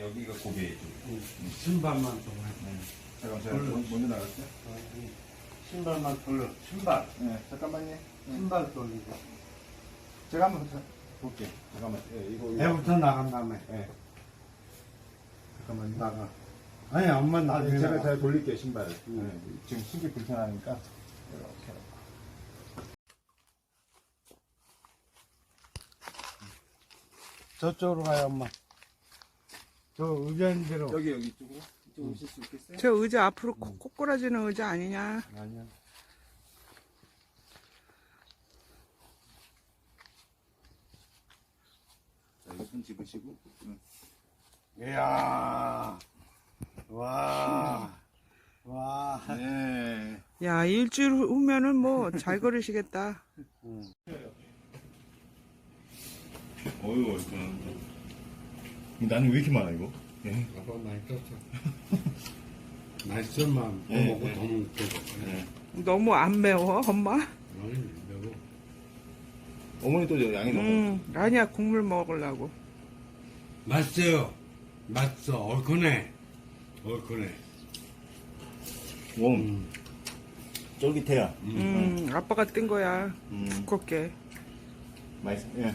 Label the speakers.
Speaker 1: 여기가 고개죠.
Speaker 2: 신발만 동안.
Speaker 1: 잠깐 제가 먼- 먼저 나갈게요.
Speaker 2: 신발만 돌려. 신발.
Speaker 1: 네, 잠깐만요.
Speaker 2: 신발 돌리고.
Speaker 1: 제가 한번 자- 볼게요. 잠깐만. 예, 이거 이거.
Speaker 2: 애부터 나간 다음에.
Speaker 1: 예. 잠깐만요.
Speaker 2: 나가. 아니, 엄마 나중에
Speaker 1: 네, 제가
Speaker 2: 나가.
Speaker 1: 잘 돌릴게요 신발을.
Speaker 2: 음.
Speaker 1: 네, 지금 신기 불편하니까 이렇게.
Speaker 2: 저쪽으로 가요, 엄마. 저 의자인대로.
Speaker 1: 여기 여기 이쪽으로 이쪽 오실 수 있겠어요?
Speaker 3: 저 의자 앞으로 콕- 꼬꾸라지는 의자 아니냐?
Speaker 2: 아니야.
Speaker 1: 자, 여기 손 집으시고. 응.
Speaker 2: 이야. 와. 와.
Speaker 1: 네.
Speaker 3: 야 일주일 후- 후면은 뭐 잘 걸으시겠다.
Speaker 1: 어이구 얼마 나. 나는 왜 이렇게 많아 이거? 예.
Speaker 2: 아빠 많이 떴어. 맛있어만 더
Speaker 1: 네,
Speaker 2: 먹고
Speaker 1: 네.
Speaker 2: 더 먹고.
Speaker 1: 네.
Speaker 3: 너무 안 매워 엄마?
Speaker 2: 아니, 매워.
Speaker 1: 어머니 또 양이 너무.
Speaker 3: 음 아니야 국물 먹으려고.
Speaker 2: 맛있어요. 맛있어. 얼큰해. 얼큰해.
Speaker 1: 오,
Speaker 2: 음.
Speaker 1: 쫄깃해요.
Speaker 3: 음 아빠가 뜬 거야
Speaker 1: 음,
Speaker 3: 두껍게.
Speaker 1: 맛있어. 예.